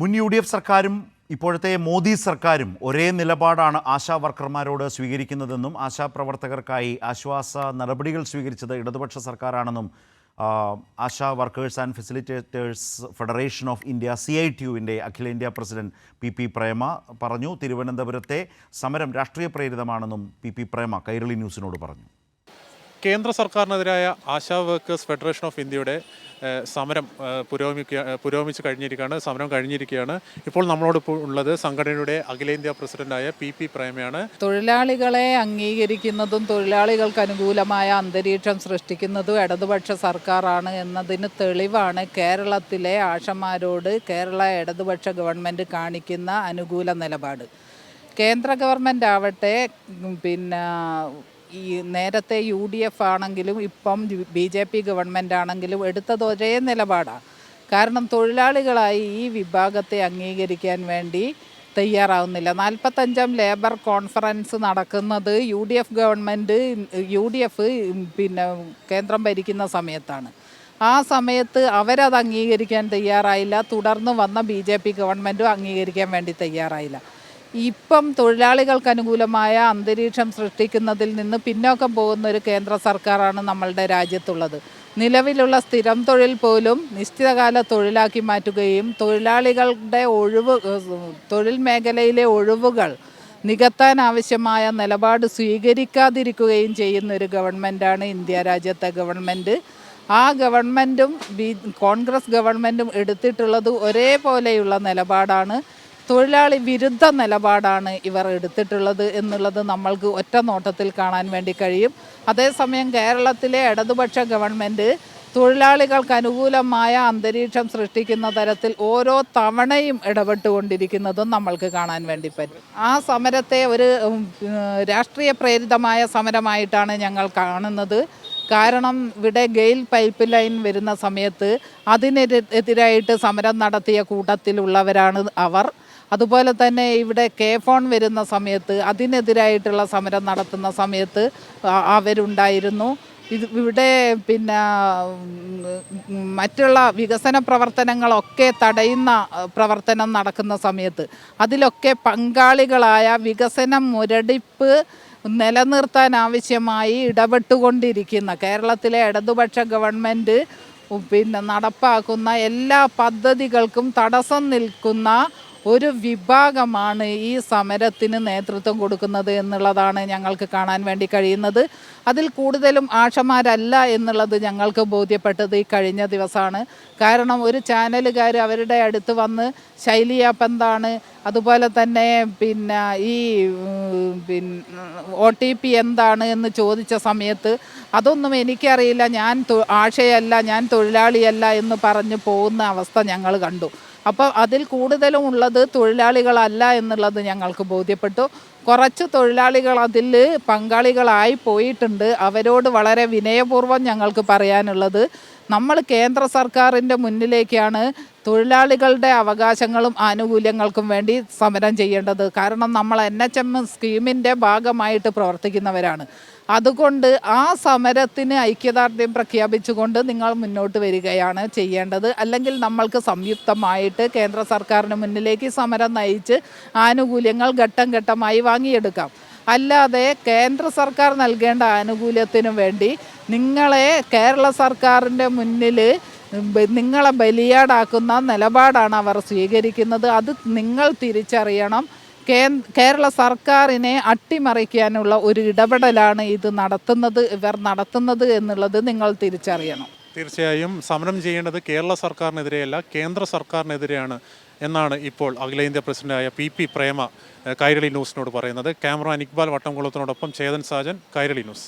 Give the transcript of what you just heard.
മുൻ U D F സർക്കാരും ഇപ്പോഴത്തെ മോദി സർക്കാരും ഒരേ നിലപാടാണ് ആശാ വർക്കർമാരോട് സ്വീകരിക്കുന്നതെന്നും ആശാ പ്രവർത്തകർക്കായി ആശ്വാസ നടപടികൾ സ്വീകരിച്ചത് ഇടതുപക്ഷ സർക്കാരാണെന്നും ASHA workers and facilitators federation of India C I T യുവിന്റെ അഖിലേന്ത്യാ പ്രസിഡന്റ് പി പി പ്രേമ പറഞ്ഞു. തിരുവനന്തപുരത്തെ സമരം രാഷ്ട്രീയ പ്രേരിതമാണെന്നും പി പി പ്രേമ കൈരളി ന്യൂസിനോട് പറഞ്ഞു. കേന്ദ്ര സർക്കാരിനെതിരായ ആശാ വർക്കേഴ്സ് ഫെഡറേഷൻ ഓഫ് ഇന്ത്യയുടെ സമരം പുരോഗമിക്കുക പുരോഗമിച്ച് കഴിഞ്ഞിരിക്കുകയാണ് സമരം കഴിഞ്ഞിരിക്കുകയാണ്. ഇപ്പോൾ നമ്മളോട് ഇപ്പോൾ ഉള്ളത് സംഘടനയുടെ അഖിലേന്ത്യാ പ്രസിഡന്റായ പി പി പ്രേമയാണ്. തൊഴിലാളികളെ അംഗീകരിക്കുന്നതും തൊഴിലാളികൾക്ക് അനുകൂലമായ അന്തരീക്ഷം സൃഷ്ടിക്കുന്നതും ഇടതുപക്ഷ സർക്കാരാണ് എന്നതിന് തെളിവാണ് കേരളത്തിലെ ആഷമാരോട് കേരള ഇടതുപക്ഷ ഗവൺമെന്റ് കാണിക്കുന്ന അനുകൂല നിലപാട്. കേന്ദ്ര ഗവൺമെന്റ് ആവട്ടെ പിന്നെ ഈ നേരത്തെ യു ഡി എഫ് ആണെങ്കിലും ഇപ്പം ബി ജെ പി ഗവൺമെന്റ് ആണെങ്കിലും എടുത്തത് ഒരേ നിലപാടാണ് കാരണം തൊഴിലാളികളായി ഈ വിഭാഗത്തെ അംഗീകരിക്കാൻ വേണ്ടി തയ്യാറാവുന്നില്ല. നാൽപ്പത്തഞ്ചാം ലേബർ കോൺഫറൻസ് നടക്കുന്നത് U D F government U D F പിന്നെ കേന്ദ്രം ഭരിക്കുന്ന സമയത്താണ്. ആ സമയത്ത് അവരത് അംഗീകരിക്കാൻ തയ്യാറായില്ല. തുടർന്ന് വന്ന ബി ജെ പി ഗവൺമെന്റും അംഗീകരിക്കാൻ വേണ്ടി തയ്യാറായില്ല. ഇപ്പം തൊഴിലാളികൾക്ക് അനുകൂലമായ അന്തരീക്ഷം സൃഷ്ടിക്കുന്നതിൽ നിന്ന് പിന്നോക്കം പോകുന്ന ഒരു കേന്ദ്ര സർക്കാരാണ് നമ്മളുടെ രാജ്യത്തുള്ളത്. നിലവിലുള്ള സ്ഥിരം തൊഴിൽ പോലും നിശ്ചിതകാല തൊഴിലാക്കി മാറ്റുകയും തൊഴിലാളികളുടെ ഒഴിവ് തൊഴിൽ മേഖലയിലെ ഒഴിവുകൾ നികത്താൻ ആവശ്യമായ നിലപാട് സ്വീകരിക്കാതിരിക്കുകയും ചെയ്യുന്ന ഒരു ഗവൺമെന്റാണ് ഇന്ത്യ രാജ്യത്തെ ഗവൺമെന്റ് ആ ഗവൺമെന്റും ബി കോൺഗ്രസ് ഗവൺമെന്റും എടുത്തിട്ടുള്ളത് ഒരേപോലെയുള്ള നിലപാടാണ് തൊഴിലാളി വിരുദ്ധ നിലപാടാണ് ഇവർ എടുത്തിട്ടുള്ളത് എന്നുള്ളത് നമ്മൾക്ക് ഒറ്റ നോട്ടത്തിൽ കാണാൻ വേണ്ടി കഴിയും. അതേസമയം കേരളത്തിലെ ഇടതുപക്ഷ ഗവൺമെന്റ് തൊഴിലാളികൾക്ക് അനുകൂലമായ അന്തരീക്ഷം സൃഷ്ടിക്കുന്ന തരത്തിൽ ഓരോ തവണയും ഇടപെട്ടുകൊണ്ടിരിക്കുന്നതും നമ്മൾക്ക് കാണാൻ വേണ്ടി പറ്റും. ആ സമരത്തെ ഒരു രാഷ്ട്രീയ പ്രേരിതമായ സമരമായിട്ടാണ് ഞങ്ങൾ കാണുന്നത്. കാരണം ഇവിടെ ഗെയിൽ പൈപ്പ് ലൈൻ വരുന്ന സമയത്ത് അതിനെതിരായിട്ട് സമരം നടത്തിയ കൂട്ടത്തിലുള്ളവരാണ് അവർ. അതുപോലെ തന്നെ ഇവിടെ കെ ഫോൺ വരുന്ന സമയത്ത് അതിനെതിരായിട്ടുള്ള സമരം നടത്തുന്ന സമയത്ത് അവരുണ്ടായിരുന്നു. ഇത് ഇവിടെ പിന്നെ മറ്റുള്ള വികസന പ്രവർത്തനങ്ങളൊക്കെ തടയുന്ന പ്രവർത്തനം നടക്കുന്ന സമയത്ത് അതിലൊക്കെ പങ്കാളികളായ വികസന മുരടിപ്പ് നിലനിർത്താൻ ആവശ്യമായി ഇടപെട്ടുകൊണ്ടിരിക്കുന്ന കേരളത്തിലെ ഇടതുപക്ഷ ഗവൺമെന്റ് പിന്നെ നടപ്പാക്കുന്ന എല്ലാ പദ്ധതികൾക്കും തടസ്സം നിൽക്കുന്ന ഒരു വിഭാഗമാണ് ഈ സമരത്തിന് നേതൃത്വം കൊടുക്കുന്നത് എന്നുള്ളതാണ് ഞങ്ങൾക്ക് കാണാൻ വേണ്ടി കഴിയുന്നത്. അതിൽ കൂടുതലും ആഷമാരല്ല എന്നുള്ളത് ഞങ്ങൾക്ക് ബോധ്യപ്പെട്ടത് ഈ കഴിഞ്ഞ ദിവസമാണ്. കാരണം ഒരു ചാനലുകാർ അവരുടെ അടുത്ത് വന്ന് ശൈലിയാപ്പ് എന്താണ് അതുപോലെ തന്നെ പിന്നെ ഈ പിന്നെ ഒ ടി പി എന്താണ് എന്ന് ചോദിച്ച സമയത്ത് അതൊന്നും എനിക്കറിയില്ല ഞാൻ ആഷയല്ല ഞാൻ തൊഴിലാളിയല്ല എന്ന് പറഞ്ഞു പോകുന്ന അവസ്ഥ ഞങ്ങൾ കണ്ടു. അപ്പോൾ അതിൽ കൂടുതലും ഉള്ളത് തൊഴിലാളികളല്ല എന്നുള്ളത് ഞങ്ങൾക്ക് ബോധ്യപ്പെട്ടു. കുറച്ച് തൊഴിലാളികൾ അതിൽ പങ്കാളികളായി പോയിട്ടുണ്ട്. അവരോട് വളരെ വിനയപൂർവം ഞങ്ങൾക്ക് പറയാനുള്ളത്. നമ്മൾ കേന്ദ്ര സർക്കാരിന്റെ മുന്നിലേക്കാണ് തൊഴിലാളികളുടെ അവകാശങ്ങളും ആനുകൂല്യങ്ങൾക്കും വേണ്ടി സമരം ചെയ്യേണ്ടത്. കാരണം നമ്മൾ എൻ എച്ച് എം സ്കീമിന്റെ ഭാഗമായിട്ട് പ്രവർത്തിക്കുന്നവരാണ്. അതുകൊണ്ട് ആ സമരത്തിന് ഐക്യദാർഢ്യം പ്രഖ്യാപിച്ചുകൊണ്ട് നിങ്ങൾ മുന്നോട്ട് വരികയാണ് ചെയ്യേണ്ടത്. അല്ലെങ്കിൽ നമ്മൾക്ക് സംയുക്തമായിട്ട് കേന്ദ്ര സർക്കാരിന് മുന്നിലേക്ക് സമരം നയിച്ച് ആനുകൂല്യങ്ങൾ ഘട്ടം ഘട്ടമായി വാങ്ങിയെടുക്കാം. അല്ലാതെ കേന്ദ്ര സർക്കാർ നൽകേണ്ട ആനുകൂല്യത്തിനു വേണ്ടി നിങ്ങളെ കേരള സർക്കാരിന്റെ മുന്നിൽ നിങ്ങളെ ബലിയാടാക്കുന്ന നിലപാടാണ് അവർ സ്വീകരിക്കുന്നത്. അത് നിങ്ങൾ തിരിച്ചറിയണം. കേരള സർക്കാരിനെ അട്ടിമറിക്കാനുള്ള ഒരു ഇടപെടലാണ് ഇത് നടത്തുന്നത് ഇവർ നടത്തുന്നത് എന്നുള്ളത് നിങ്ങൾ തിരിച്ചറിയണം. തീർച്ചയായും സമരം ചെയ്യേണ്ടത് കേരള സർക്കാരിനെതിരെയല്ല കേന്ദ്ര സർക്കാരിനെതിരെയാണ് എന്നാണ് ഇപ്പോൾ അഖിലേന്ത്യാ പ്രസിഡന്റായ പി പി പ്രേമ കൈരളി ന്യൂസിനോട് പറയുന്നത്. ക്യാമറ ഇക്ബാൽ വട്ടംകുളത്തിനോടൊപ്പം ചേതൻ സാജൻ കൈരളി ന്യൂസ്.